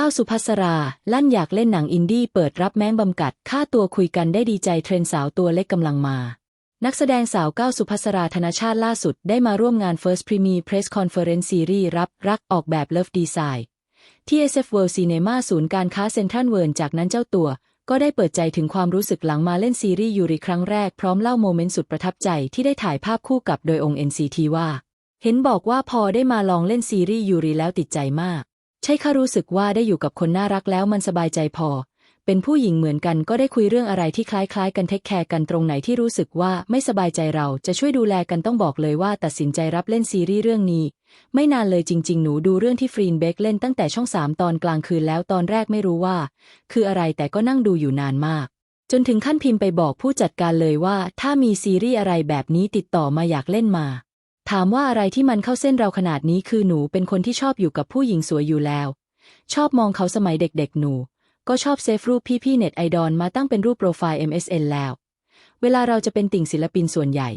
ก้าสุภัสรา ลั่นอยากเล่นหนังอินดี้เปิดรับแม้งบำกัด ค่าตัวคุยกันได้ดีใจเทรนสาวตัวเล็กกำลังมา นักแสดงสาวก้าวสุภัสราธนชาติล่าสุดได้มาร่วมงาน First Premier Press Conference Series รับ รักออกแบบ Love Design ที่ SF World Cinema ศูนย์การค้าเซ็นทรัลเวิร์จากนั้นเจ้าตัว ก็ได้เปิดใจถึงความรู้สึกหลังมาเล่นซีรีส์ยูริครั้งแรกพร้อมเล่าโมเมนต์สุดประทับใจที่ได้ถ่ายภาพคู่กับโดยองค์ NCT ว่า เห็นบอกว่าพอได้มาลองเล่นซีรีส์ยูริแล้วติดใจมาก ใช่ค่ะรู้สึกว่าได้อยู่กับคนน่ารักแล้วมันสบายใจพอ เป็นผู้หญิงเหมือนกันก็ได้คุยเรื่องอะไรที่คล้ายๆ กันเทคแคร์กันตรงไหนที่รู้สึกว่าไม่สบายใจเราจะช่วยดูแลกันต้องบอกเลยว่าตัดสินใจรับเล่นซีรีส์เรื่องนี้ ไม่นานเลยจริง ๆ หนูดูเรื่องที่ฟรีนเบคเล่นตั้งแต่ช่องสามตอนกลางคืนแล้วตอนแรกไม่รู้ว่า คืออะไรแต่ก็นั่งดูอยู่นานมาก จนถึงขั้นพิมพ์ไปบอกผู้จัดการเลยว่า ถ้ามีซีรีส์อะไรแบบนี้ติดต่อมาอยากเล่นมา ถามว่าอะไรที่มันเข้าเส้นเราขนาดนี้คือหนูเป็นคนที่ชอบอยู่กับผู้หญิงสวยอยู่แล้ว ชอบมองเขาสมัยเด็กๆหนู ก็ชอบเซฟรูปพี่ๆเน็ตไอดอลมาตั้งเป็นรูปโปรไฟล์ MSN แล้ว เวลาเราจะเป็นติ่งศิลปินส่วนใหญ่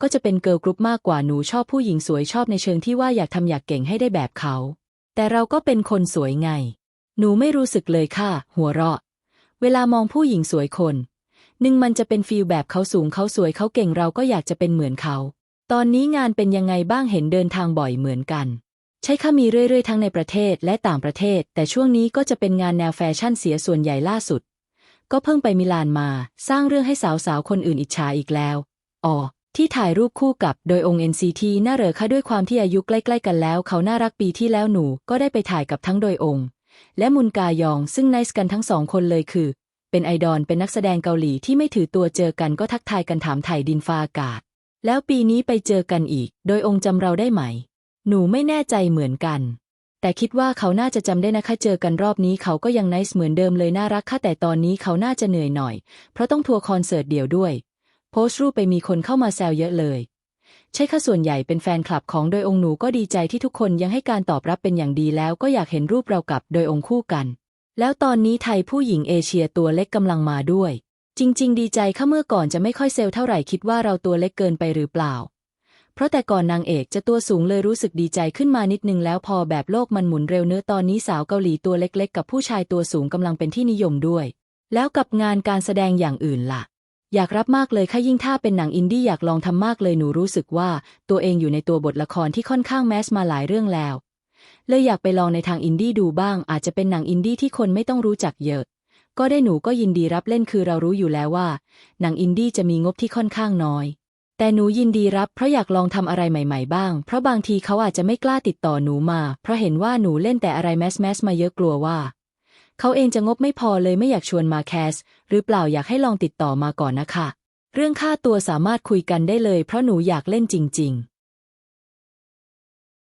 ก็จะเป็นเกิร์ลกรุ๊ปมากกว่าหนูชอบผู้หญิงสวยชอบในเชิงที่ว่าอยากทำอยากเก่งให้ได้แบบเขา แต่เราก็เป็นคนสวยไง หนูไม่รู้สึกเลยค่ะ หัวเราะ เวลามองผู้หญิงสวยคนหนึ่งมันจะเป็นฟีลแบบเขาสูงเขาสวยเขาเก่งเราก็อยากจะเป็นเหมือนเขา ตอนนี้งานเป็นยังไงบ้างเห็นเดินทางบ่อยเหมือนกัน ใช่ค่ะมีเรื่อยๆ ทั้งในประเทศและต่างประเทศ แต่ช่วงนี้ก็จะเป็นงานแนวแฟชั่นเสียส่วนใหญ่ล่าสุด ก็เพิ่งไปมิลานมา สร้างเรื่องให้สาวๆ คนอื่นอิจฉาอีกแล้วอ๋อที่ถ่ายรูปคู่กับโดยองค์ NCT น่าเหรอคะด้วยความที่อายุใกล้ๆกันแล้ว เขาน่ารักปีที่แล้วหนูก็ได้ไปถ่ายกับทั้งโดยองค์ และมุนกายองซึ่งไนส์กันทั้งสองคนเลยคือ เป็นไอดอลเป็นนักแสดงเกาหลีที่ไม่ถือตัวเจอกันก็ทักทายกันถามถ่ายดินฟ้าอากาศ แล้วปีนี้ไปเจอกันอีก โดยองค์จำเราได้ไหม หนูไม่แน่ใจเหมือนกัน แต่คิดว่าเขาน่าจะจำได้นะคะ เจอกันรอบนี้เขาก็ยังไนส์เหมือนเดิมเลยน่ารักค่ะแต่ตอนนี้เขาน่าจะเหนื่อยหน่อย เพราะต้องทัวร์คอนเสิร์ตเดี่ยวด้วย โพสต์รูปไปมีคนเข้ามาแซวเยอะเลย ใช่ค่ะส่วนใหญ่เป็นแฟนคลับของโดยองค์หนูก็ดีใจที่ทุกคนยังให้การตอบรับเป็นอย่างดีแล้วก็อยากเห็นรูปเรากับโดยองค์คู่กัน แล้วตอนนี้ไทยผู้หญิงเอเชียตัวเล็กกำลังมาด้วย จริง ๆ ดีใจค่ะเมื่อก่อนจะไม่ค่อยเซลล์เท่าไหร่คิดว่าเราตัวเล็กเกินไปหรือเปล่า เพราะแต่ก่อนนางเอกจะตัวสูงเลยรู้สึกดีใจขึ้นมานิดนึงแล้วพอแบบโลกมันหมุนเร็วเนื้อตอนนี้สาวเกาหลีตัวเล็ก ๆ กับผู้ชายตัวสูงกำลังเป็นที่นิยมด้วย แล้วกับงานการแสดงอย่างอื่นล่ะ อยากรับมากเลยค่ะยิ่งถ้าเป็นหนังอินดี้อยากลองทำมากเลยหนูรู้สึกว่า ตัวเองอยู่ในตัวบทละครที่ค่อนข้างแมสมาหลายเรื่องแล้วเลยอยากไปลองในทางอินดี้ดูบ้าง อาจจะเป็นหนังอินดี้ที่คนไม่ต้องรู้จักเยอะ ก็ได้หนูก็ยินดีรับเล่นคือเรารู้อยู่แล้วว่า หนังอินดี้จะมีงบที่ค่อนข้างน้อย แต่หนูยินดีรับเพราะอยากลองทำอะไรใหม่ ๆ บ้าง เพราะบางทีเขาอาจจะไม่กล้าติดต่อหนูมา เพราะเห็นว่าหนูเล่นแต่อะไรแมสแมสมาเยอะกลัวว่า เขาเองจะงบไม่พอเลยไม่อยากชวนมาแคส หรือเปล่าอยากให้ลองติดต่อมาก่อนนะคะ เรื่องค่าตัวสามารถคุยกันได้เลย เพราะหนูอยากเล่นจริง ๆ